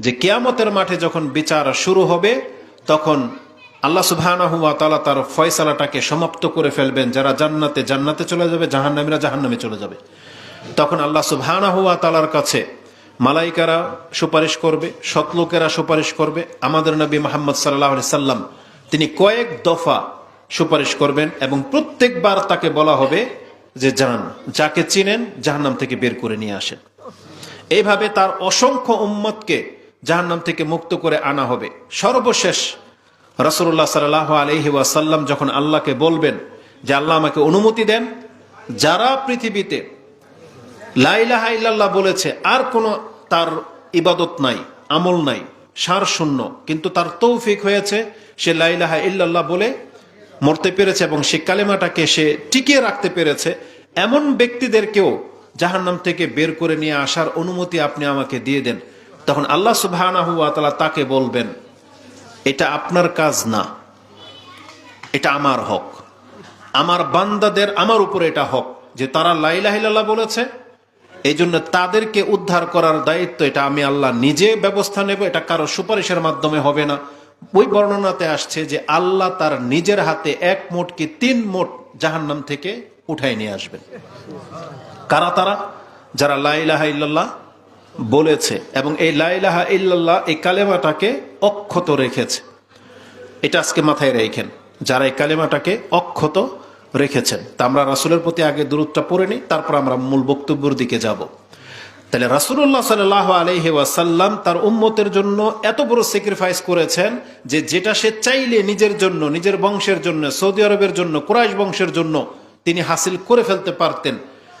যে কেয়ামতের মাঠে যখন বিচার শুরু হবে, তখন আল্লাহ ওয়া তার ফয়সালাটাকে সমাপ্ত করে ফেলবেন। যারা জান্নাতে জান্নাতে চলে যাবে, জাহান্নামীরা জাহান্নামে চলে যাবে। তখন আল্লাহ সুবহানাহু ওয়া তাআলার কাছে মালাইকারা সুপারিশ করবে, সৎলোকেরা সুপারিশ করবে। আমাদের নবী মোহাম্মদ সাল্লাহ সাল্লাম তিনি কয়েক দফা সুপারিশ করবেন এবং প্রত্যেকবার তাকে বলা হবে যে যান যাকে চিনেন জাহান্নাম থেকে বের করে নিয়ে আসেন। এইভাবে তার অসংখ্য উম্মতকে জাহান্নাম থেকে মুক্ত করে আনা হবে। সর্বশেষ রসুল্লাহ সাল্লাহ আলহি ওয়াসাল্লাম যখন আল্লাহকে বলবেন যে আল্লাহ আমাকে অনুমতি দেন, যারা পৃথিবীতে লাইলাহা ইল্লাল্লাহ বলেছে, আর কোনো তার ইবাদত নাই, আমল নাই, সার শূন্য, কিন্তু তার তৌফিক হয়েছে, সে লাইলাহা ইল্লাল্লাহ বলে মরতে পেরেছে এবং সে কালেমাটাকে সে টিকিয়ে রাখতে পেরেছে, এমন ব্যক্তিদেরকেও জাহান্নাম থেকে বের করে নিয়ে আসার অনুমতি আপনি আমাকে দিয়ে দেন। তখন আল্লাহ ওয়া তাকে বলবেন, এটা আপনার কাজ না। এটা আমার হক। আমার বান্দাদের, আমার উপরে এটা হক যে তারা লাইলাহিল্লাহ বলেছে। এই জন্য তাদেরকে উদ্ধার করার দায়িত্ব এটা আমি আল্লাহ নিজে ব্যবস্থা নেব। এটা কারও সুপারিশের মাধ্যমে হবে না। ওই বর্ণনাতে আসছে যে আল্লাহ তার নিজের হাতে এক মোট কি তিন মোট জাহান্নাম থেকে উঠাই নিয়ে আসবেন। কারা তারা? যারা লাইলাহা বলেছে এবং এই লাইলাহা ইল্লাল্লাহ এই কালেমাটাকে অক্ষত রেখেছে। এটা আজকে মাথায় রেখেন, যারা এই কালেমাটাকে অক্ষত রেখেছেন। তা আমরা রাসুলের প্রতি আগে দূরত্বটা পড়ে নিই, তারপর আমরা মূল বক্তব্যের দিকে যাব। তাহলে রাসুল্লাহ সাল্লাহ আলহি ওয়াসাল্লাম তার উম্মতের জন্য এত বড় স্যাক্রিফাইস করেছেন যে যেটা সে চাইলে নিজের জন্য, নিজের বংশের জন্য, সৌদি আরবের জন্য, কুরাইশ বংশের জন্য তিনি হাসিল করে ফেলতে পারতেন।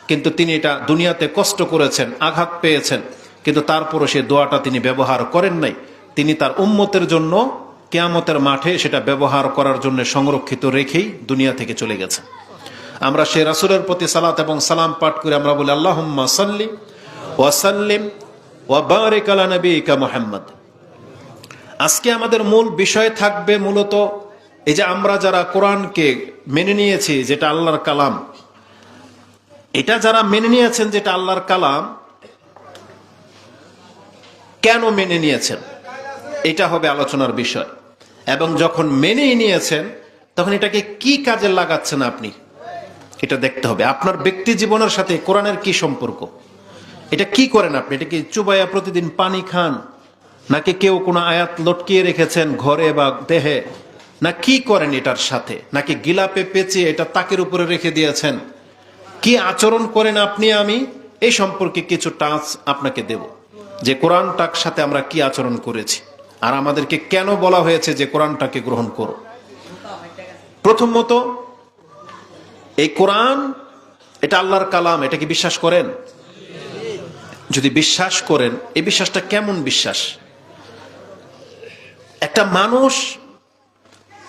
কিন্তু তিনি এটা দুনিয়াতে কষ্ট করেছেন, আঘাত পেয়েছেন। কিন্তু তারপরও সে দোয়াটা তিনি ব্যবহার করেন নাই। তিনি তার উম্মতের জন্য কেয়ামতের মাঠে সেটা ব্যবহার করার জন্য সংরক্ষিত রেখেই দুনিয়া থেকে চলে গেছে। আমরা সে রাসুলের প্রতি সালাত এবং সালাম পাঠ করে আমরা বলি আল্লাহ সাল্লি ওয়াসাল্লিম ওয়াবারিক আলা নবীকা মুহাম্মদ। আজকে আমাদের মূল বিষয় থাকবে মূলত এই যে আমরা যারা কোরআনকে মেনে নিয়েছি, যেটা আল্লাহর কালাম, এটা যারা মেনে নিয়েছেন যেটা আল্লাহর কালাম কেন মেনে নিয়েছেন? এটা হবে আলোচনার বিষয়। এবং যখন মেনেই নিয়েছেন, তখন এটাকে কি কাজে লাগাচ্ছেন আপনি? এটা দেখতে হবে। আপনার ব্যক্তি জীবনের সাথে কোরআনের কি সম্পর্ক? এটা কি করেন আপনি? এটা কি চুবাইয়া প্রতিদিন পানি খান? নাকি কেউ কোনো আয়াত লটকিয়ে রেখেছেন ঘরে বা দেহে? না কি করেন এটার সাথে? নাকি গিলাপে পেঁচিয়ে এটা তাকের উপরে রেখে দিয়েছেন? কি আচরণ করেন আপনি আমি? এই সম্পর্কে কিছু টাচ আপনাকে দেব। যে কোরআনটার সাথে আমরা কি আচরণ করেছি? আর আমাদেরকে কেন বলা হয়েছে যে কোরআনটাকে গ্রহণ করো? প্রথমত এই কোরআন, এটা আল্লাহর কালাম, এটা কি বিশ্বাস করেন? যদি বিশ্বাস করেন, এই বিশ্বাসটা কেমন বিশ্বাস? একটা মানুষ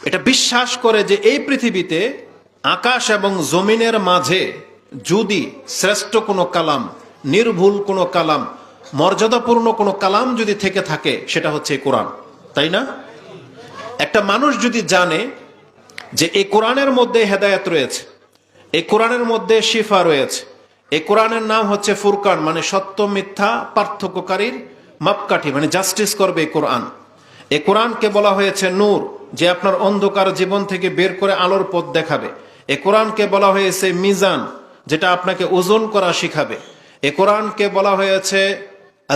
এটা বিশ্বাস করে যে এই পৃথিবীতে আকাশ এবং জমিনের মাঝে যদি শ্রেষ্ঠ কোনো কালাম, নির্ভুল কোনো কালাম মর্যাদাপূর্ণ কোনো কালাম যদি থেকে থাকে, সেটা হচ্ছে কোরআন। তাই না? একটা মানুষ যদি জানে যে এই কোরআনের মধ্যে হেদায়ত রয়েছে, এই কোরআনের মধ্যে শিফা রয়েছে, এই কোরআনের নাম হচ্ছে ফুরকান মানে সত্য, মিথ্যা, পার্থক্যকারীর মাপকাঠি মানে জাস্টিস করবে এই কোরআন। এ কোরআনকে বলা হয়েছে নূর, যে আপনার অন্ধকার জীবন থেকে বের করে আলোর পথ দেখাবে। এ কোরআনকে বলা হয়েছে মিজান, যেটা আপনাকে ওজন করা শিখাবে। এ কোরআনকে বলা হয়েছে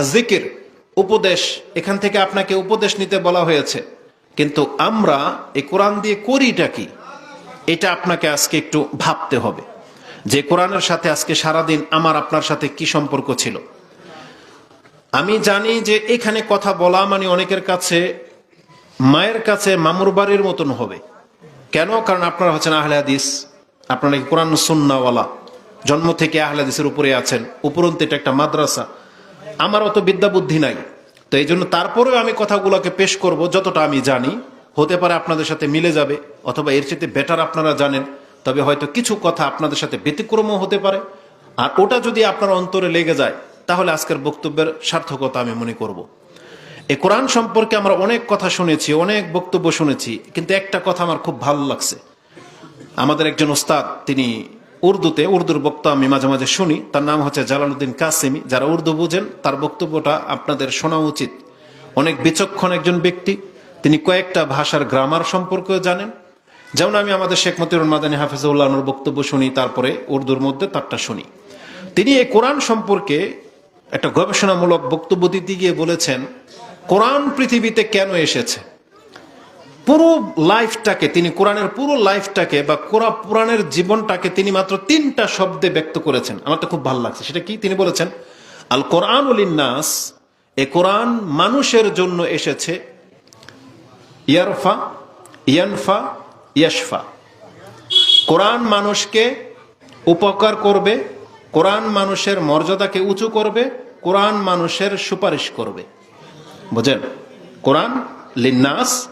জিকির, উপদেশ, এখান থেকে আপনাকে উপদেশ নিতে বলা হয়েছে। কিন্তু আমরা এই কোরআন দিয়ে করিটা কি? এটা আপনাকে আজকে একটু ভাবতে হবে। যে কোরআনের সাথে আজকে সারাদিন আমার, আপনার সাথে কি সম্পর্ক ছিল? আমি জানি যে এখানে কথা বলা মানে অনেকের কাছে মায়ের কাছে মামুর বাড়ির মতন হবে। কেন? কারণ আপনারা হচ্ছেন আহলে হাদিস। আপনারা কোরআন সুন্নাওয়ালা? জন্ম থেকে আহলে হাদিসের উপরে আছেন। উপরন্ত এটা একটা মাদ্রাসা। আমার অত বিদ্যা বুদ্ধি নাই। তো এই জন্য তারপরেও আমি কথাগুলোকে পেশ করব, যতটা আমি জানি। হতে পারে আপনাদের সাথে মিলে যাবে, অথবা এর চেয়ে বেটার আপনারা জানেন। তবে হয়তো কিছু কথা আপনাদের সাথে ব্যতিক্রমও হতে পারে। আর ওটা যদি আপনার অন্তরে লেগে যায়, তাহলে আজকের বক্তব্যের সার্থকতা আমি মনে করব। এই কোরআন সম্পর্কে আমরা অনেক কথা শুনেছি, অনেক বক্তব্য শুনেছি, কিন্তু একটা কথা আমার খুব ভালো লাগছে। আমাদের একজন ওস্তাদ, তিনি উর্দুতে, উর্দুর বক্তা আমি মাঝে মাঝে শুনি। তার নাম হচ্ছে জালালউদ্দিন কাসেমি। যারা উর্দু বুঝেন, তার বক্তব্যটা আপনাদের শোনা উচিত। অনেক বিচক্ষণ একজন ব্যক্তি। তিনি কয়েকটা ভাষার গ্রামার সম্পর্কেও জানেন। যেমন আমি আমাদের শেখ মতিউর মাদানী হাফিজউল্লাহর বক্তব্য শুনি, তারপরে উর্দুর মধ্যে তারটা শুনি। তিনি এই কোরআন সম্পর্কে একটা গবেষণামূলক বক্তব্য দিতে গিয়ে বলেছেন, কোরআন পৃথিবীতে কেন এসেছে? পুরো লাইফটাকে, তিনি কোরআনের পুরো লাইফটাকে বা কোরআ পুরাণের জীবনটাকে তিনি মাত্র তিনটা শব্দে ব্যক্ত করেছেন। আমার তো খুব ভালো লাগছে। সেটা কি? তিনি বলেছেন, আল কোরআন নাস এ কোরআন মানুষের জন্য এসেছে। ইয়ারফা, ইয়ানফা, ইয়াশফা। কোরআন মানুষকে উপকার করবে, কোরআন মানুষের মর্যাদাকে উঁচু করবে, কোরআন মানুষের সুপারিশ করবে। বুঝেন কোরআন লিন্নাস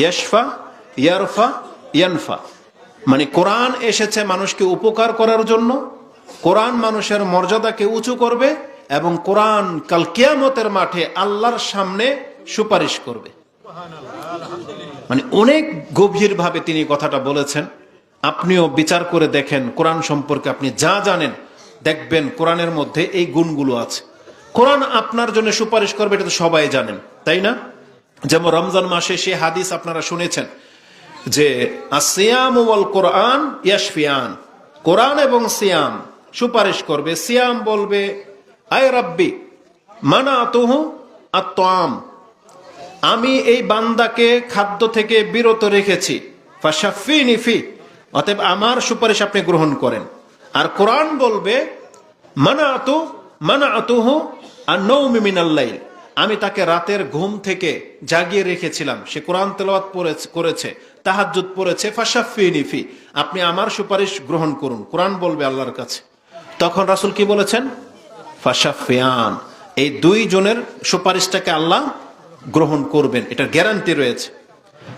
ইয়াশফা, ইয়ারফা, ইয়ানফা। মানে কোরআন এসেছে মানুষকে উপকার করার জন্য, কোরআন মানুষের মর্যাদাকে উঁচু করবে এবং কোরআন কাল কিয়ামতের মাঠে আল্লাহর সামনে সুপারিশ করবে। মানে অনেক গভীরভাবে তিনি কথাটা বলেছেন। আপনিও বিচার করে দেখেন, কোরআন সম্পর্কে আপনি যা জানেন, দেখবেন কোরআনের মধ্যে এই গুণগুলো আছে। কোরআন আপনার জন্য সুপারিশ করবে, এটা তো সবাই জানেন, তাই না? যেমন রমজান মাসে সে হাদিস আপনারা শুনেছেন যে আসিয়াম ওয়াল কোরআন ইয়াশফিয়ান। কোরআন এবং সিয়াম সুপারিশ করবে, সিয়াম বলবে, আয় রাব্বি মানা আতহু আত্মাম আমি এই বান্দাকে খাদ্য থেকে বিরত রেখেছি ফাশাফি নিফি অতএব আমার সুপারিশ আপনি গ্রহণ করেন। আর কোরআন বলবে মানা আতু মানা আতুহু আর নৌমি মিনাল্লাইল আমি তাকে রাতের ঘুম থেকে জাগিয়ে রেখেছিলাম। সে কোরআন তেলাওয়াত করেছে, তাহাজ্জুদ পড়েছে ফাশাফি নিফি আপনি আমার সুপারিশ গ্রহণ করুন, কোরআন বলবে আল্লাহর কাছে। তখন রাসুল কি বলেছেন? ফাশাফিয়ান। এই দুই জনের সুপারিশটাকে আল্লাহ গ্রহণ করবেন, এটার গ্যারান্টি রয়েছে।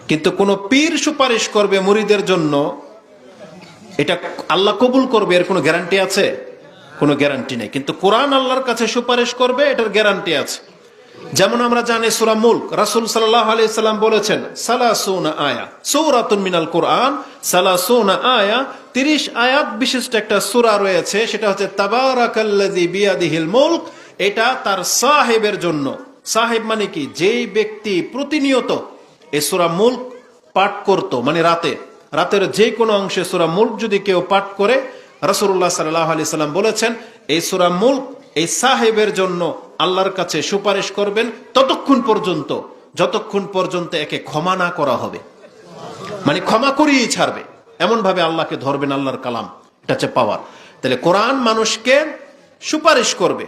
কিন্তু কোন পীর সুপারিশ করবে মুরিদের জন্য, এটা আল্লাহ কবুল করবে, এর কোনো গ্যারান্টি আছে? কোনো গ্যারান্টি নেই। কিন্তু কোরআন আল্লাহর কাছে সুপারিশ করবে, এটার গ্যারান্টি আছে। যেমন আমরা জানি সুরা মুল্ক, রাসুল সাল্লাহ আলাইহি সাল্লাম বলেছেন, সালাসুনা আয়া, সৌরাতুন মিনাল কোরআন, সালাসুনা আয়া, তিরিশ আয়াত বিশিষ্ট একটা সূরা রয়েছে, সেটা হচ্ছে তাবারাকাল্লাযী বিয়াদিহিল মুলক, এটা তার সাহেবের জন্য। সাহেব মানে কি? যেই ব্যক্তি প্রতিনিয়ত এ সূরা মুল্ক পাঠ করত মানে রাতে, রাতের যে কোনো অংশে সুরা মুল্ক যদি কেউ পাঠ করে রসুল্লাহ সাল্লাহ আলি সাল্লাম বলেছেন, এই সুরা মুল্ক এই সাহেবের জন্য আল্লাহর কাছে সুপারিশ করবেন ততক্ষণ পর্যন্ত, যতক্ষণ পর্যন্ত একে ক্ষমা না করা হবে। মানে ক্ষমা করিয়েই ছাড়বে। এমন ভাবে আল্লাহকে ধরবেন আল্লাহর কালাম। এটা হচ্ছে পাওয়ার তাহলে কোরআন মানুষকে সুপারিশ করবে।